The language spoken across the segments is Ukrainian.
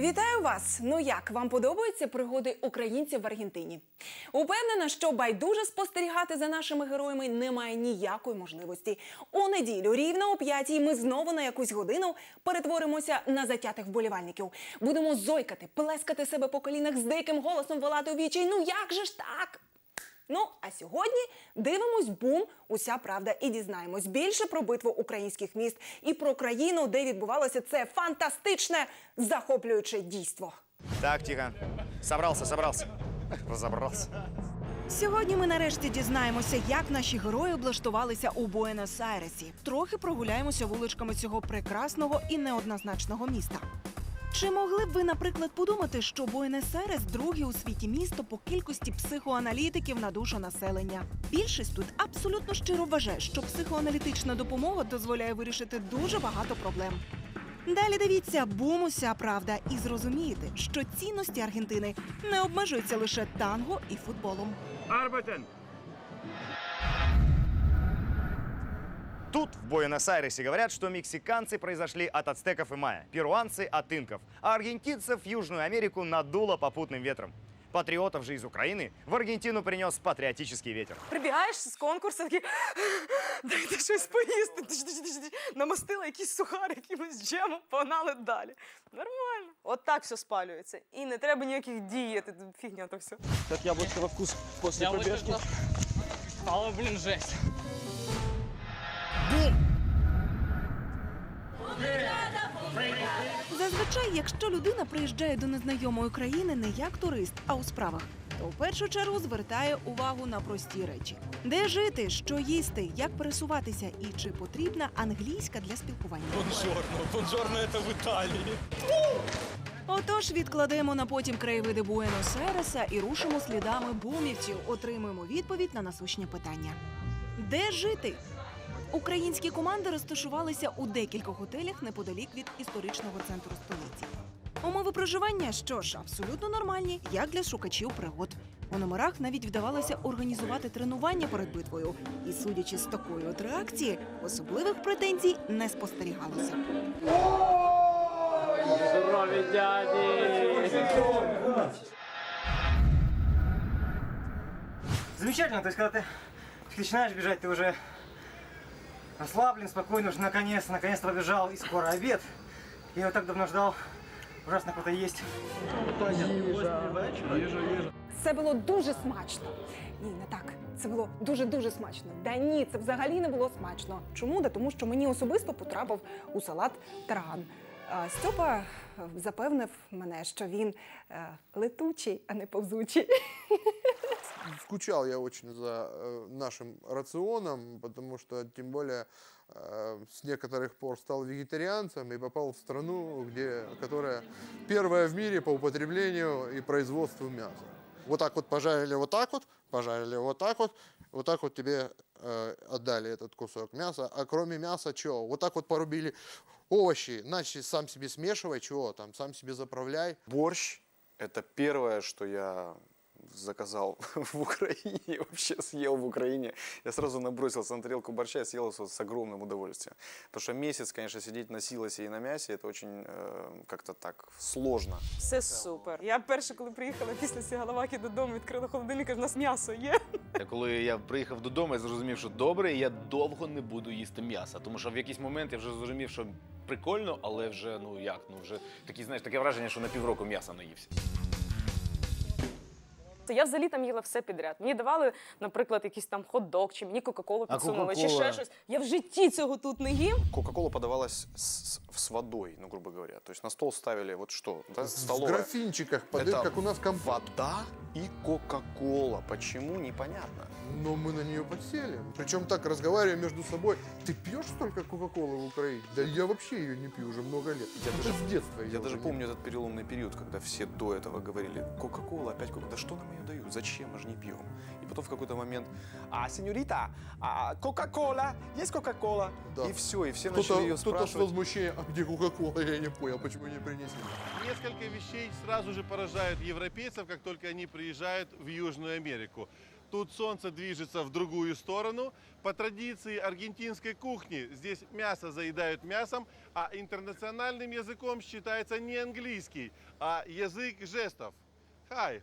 Вітаю вас! Ну як вам подобаються пригоди українців в Аргентині? Упевнена, що байдуже спостерігати за нашими героями немає ніякої можливості. У неділю, рівно о п'ятій, ми знову на якусь годину перетворимося на затятих вболівальників. Будемо зойкати, плескати себе по колінах з диким голосом волати у вічі. Ну як же ж так? Ну а сьогодні дивимось бум, уся правда, і дізнаємось більше про битву українських міст і про країну, де відбувалося це фантастичне захоплююче дійство. Так, тихо. Собрался, собрался. Разобрался. Сьогодні ми нарешті дізнаємося, як наші герої облаштувалися у Буенос-Айресі. Трохи прогуляємося вуличками цього прекрасного і неоднозначного міста. Чи могли б ви, наприклад, подумати, що Буенос-Айрес – друге у світі місто по кількості психоаналітиків на душу населення? Більшість тут абсолютно щиро вважає, що психоаналітична допомога дозволяє вирішити дуже багато проблем. Далі дивіться бум уся правда і зрозумієте, що цінності Аргентини не обмежуються лише танго і футболом. Arbeiten! Тут, в Буэнос-Айресе, говорят, что мексиканцы произошли от ацтеков и майя, перуанцы – от инков, а аргентинцев в Южную Америку надуло попутным ветром. Патриотов же из Украины в Аргентину принес патриотический ветер. Прибігаєш з конкурсу, такий, дайте щось поїсти. Тш, тш, тш, тш. Намастила якісь сухарики, якимось джемом, погнали далі. Нормально. От так все спалюється. І не треба ніяких дієти, фігня то все. Как яблочко во вкус после Я пробежки. вышел. Але, блін, жесть. Зазвичай, якщо людина приїжджає до незнайомої країни не як турист, а у справах, то в першу чергу звертає увагу на прості речі: де жити, що їсти, як пересуватися і чи потрібна англійська для спілкування. Бонжорно. Бонжорно это в Италии. Отож, відкладемо на потім краєвиди Буенос-Айреса і рушимо слідами бумівців. Отримуємо відповідь на насущні питання. Де жити? Українські команди розташувалися у декількох готелях неподалік від історичного центру столиці. Умови проживання, що ж, абсолютно нормальні, як для шукачів пригод. У номерах навіть вдавалося організувати тренування перед битвою. І, судячи з такої от реакції, особливих претензій не спостерігалося. Здорові дяді! Замечательно, то есть когда ты начинаешь бежать, ты расслаблен, спокойно, уже наконец-то, наконец-то побежал, и скоро обед. Я его так давно ждал, ужасно круто есть. Це було дуже смачно. Ні, не так. Це було дуже дуже смачно. Да ні, це взагалі не було смачно. Чому? Да тому що мені особисто потрапив у салат тарган. Стьопа е, запевнив мене, що він е, летучий, а не повзучий. скучал я очень за э, нашим рационом, потому что, тем более, э, с некоторых пор стал вегетарианцем и попал в страну, где, которая первая в мире по употреблению и производству мяса. Вот так вот пожарили вот так вот, пожарили вот так вот, вот так вот тебе э, отдали этот кусок мяса. А кроме мяса, чего? Вот так вот порубили овощи, значит, сам себе смешивай, чего там, сам себе заправляй. Борщ – это первое, что я заказал в Украине, и вообще съел в Украине. Я сразу набросился на тарелку борща и съел его с огромным удовольствием. Потому что месяц, конечно, сидеть на силосе и на мясе, это очень э, как-то так сложно. Все супер. Я перше, коли приїхала після Сігалаваки додому, відкрила холодильник, кажу, у нас м'ясо є. Коли я приїхав додому, я зрозумів, що добре, я довго не буду їсти м'яса. Тому що в якийсь момент я вже зрозумів, що прикольно, але вже ну як, ну вже такі, знаєш, таке враження, що на півроку м'яса наївся. Я взагалі там їла все підряд. Мені давали, наприклад, якийсь там хот-дог, чи мені Кока-Колу А підсунули, чи Кока-Кола? ще щось. Я в житті цього тут не їм. Кока-кола подавалась с, с водой, ну, грубо говоря. То есть на стол ставили вот что, да, В столовая. графинчиках, под- Это как у нас компот. Вода и Кока-кола. Почему, непонятно. Но мы на нее подсели. Причем так разговариваем между собой. Ты пьешь столько Кока-Колы в Украине? Да я вообще ее не пью уже много лет. Я Это даже- с детства. Я уже даже не помню этот переломный период, когда все до этого говорили, Кока-кола, опять Кока, да что нам ее дают, зачем, мы же не пьем. И потом в какой-то момент, а, сеньорита, а, Кока-кола, есть Кока-кола? Да. И все, и все Кто-то, начали ее кто-то с спрашивать. возмущением, а где Кока-Кола, я не понял, почему не принесли. Несколько вещей сразу же поражают европейцев, как только они приезжают в Южную Америку. Тут солнце движется в другую сторону. По традиции аргентинской кухни здесь мясо заедают мясом, а интернациональным языком считается не английский, а язык жестов. Хай!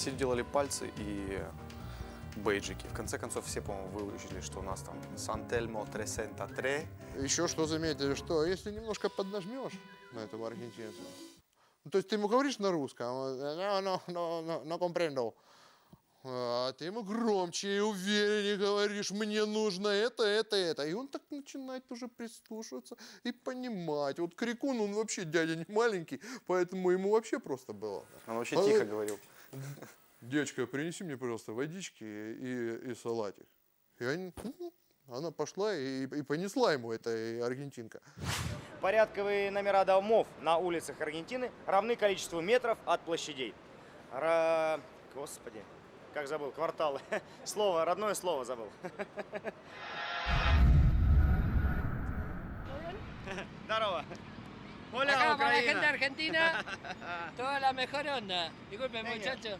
Все делали пальцы и бейджики. В конце концов, все, по-моему, выучили, что у нас там Сантельмо 303. Еще что заметили, что если немножко поднажмешь на этого аргентинца, ну, то есть ты ему говоришь на русском, он, no, no, no, no, no comprendo. А ты ему громче и увереннее говоришь, мне нужно это, это, это. И он так начинает уже прислушиваться и понимать. Вот Крикун, он вообще дядя не маленький, поэтому ему вообще просто было. Он вообще А тихо говорил. Девочка, принеси мне, пожалуйста, водички и, и салатик. И они- она пошла и, и понесла ему, эта аргентинка. Порядковые номера домов на улицах Аргентины равны количеству метров от площадей. Ра... Господи, как забыл, кварталы. Слово, родное слово забыл. Здорово. Hola, Acá para la gente argentina, toda la mejor onda. Disculpen, muchachos.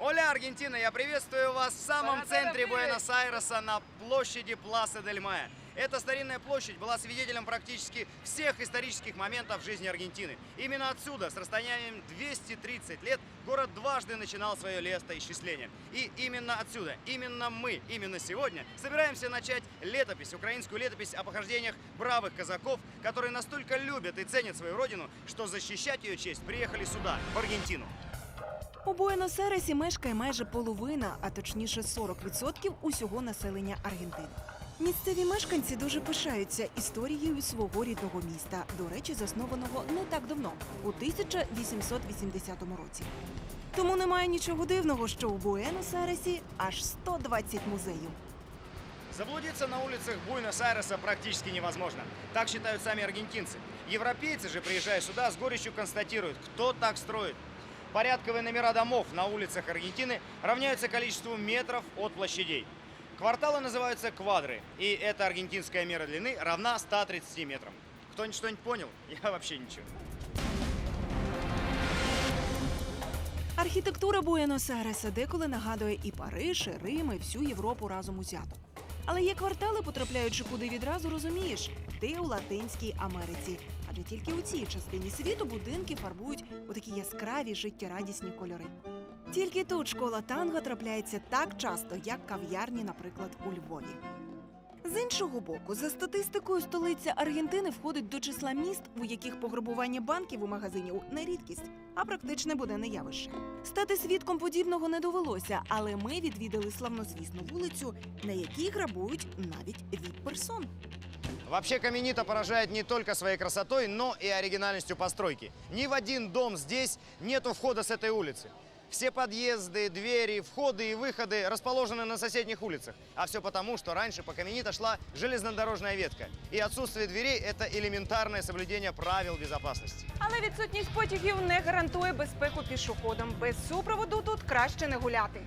Оля, Аргентина, я приветствую вас в самом центре. Буэнос-Айреса на площади Пласа дель Мая. Эта старинная площадь была свидетелем практически всех исторических моментов в жизни Аргентины. Именно отсюда, с расстоянием 230 лет, город дважды начинал свое летоисчисление. И именно отсюда, именно мы, именно сегодня собираемся начать летопись, украинскую летопись о похождениях бравых казаков, которые настолько любят и ценят свою родину, что защищать ее честь приехали сюда, в Аргентину. У Буенос-Айресі мешкає майже половина, а точніше 40% усього населення Аргентини. Місцеві мешканці дуже пишаються історією свого рідного міста, до речі, заснованого не так давно, у 1880 році. Тому немає нічого дивного, що у Буенос-Айресі аж 120 музеїв. Заблудиться на улицах Буэнос-Айреса практически невозможно. Так считают сами аргентинцы. Европейцы же, приезжая сюда, с горечью констатируют, кто так строит. Порядковые номера домов на улицах Аргентины равняются количеству метров от площадей. Кварталы называются квадры, и эта аргентинская мера длины равна 130 метрам. Кто-нибудь что-нибудь понял? Я вообще ничего. Архітектура Буенос-Айреса деколи нагадує і Париж, і Рим, і всю Європу разом узято. Але є квартали, потрапляючи куди відразу розумієш, ти у Латинській Америці. Адже тільки у цій частині світу будинки фарбують у такі яскраві життєрадісні кольори. Тільки тут школа танго трапляється так часто, як кав'ярні, наприклад, у Львові. З іншого боку, за статистикою, столиця Аргентини входить до числа міст, у яких пограбування банків у магазинів не рідкість, а практичне буде не явище. Стати свідком подібного не довелося, але ми відвідали славнозвісну вулицю, на якій грабують навіть від персон. Вообще Каменита поражает не только своей красотой, но и оригинальностью постройки. Ни в один дом здесь нету входа с этой улицы. Все подъезды, двери, входы и выходы расположены на соседних улицах. А все потому, что раньше по Каменита шла железнодорожная ветка. И отсутствие дверей – это элементарное соблюдение правил безопасности. Але відсутність потягів не гарантує безпеку пішоходам. Без супроводу тут краще не гуляти.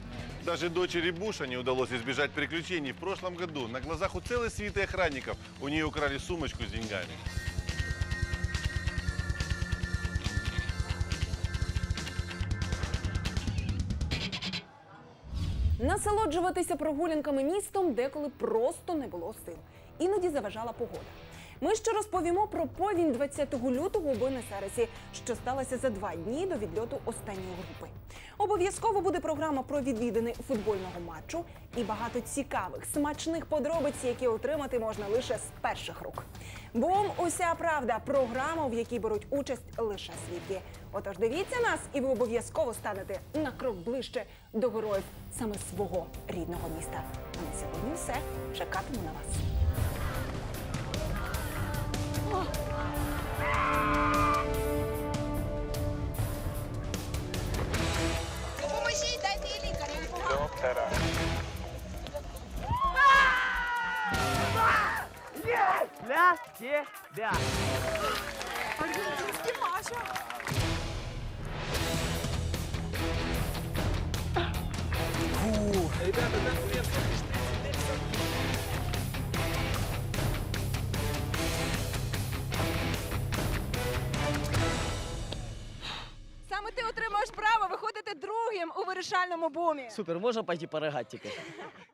Даже дочери Буша не удалось избежать приключений. В прошлом году на глазах у целой свиты охранников у нее украли сумочку с деньгами. Насолоджуватися прогулянками містом деколи просто не було сил. Іноді заважала погода. Ми ще розповімо про повінь 20 лютого у Буенос-Айресі, що сталося за два дні до відльоту останньої групи. Обов'язково буде програма про відвідини футбольного матчу і багато цікавих, смачних подробиць, які отримати можна лише з перших рук. Бум, уся правда програма, в якій беруть участь лише свідки. Отож, дивіться нас, і ви обов'язково станете на крок ближче до героїв саме свого рідного міста. А на сьогодні все. Чекатиму на вас. Last year, there. Argentinski marcha. Вирішальному бумі. Супер, можна пойти поригати тільки?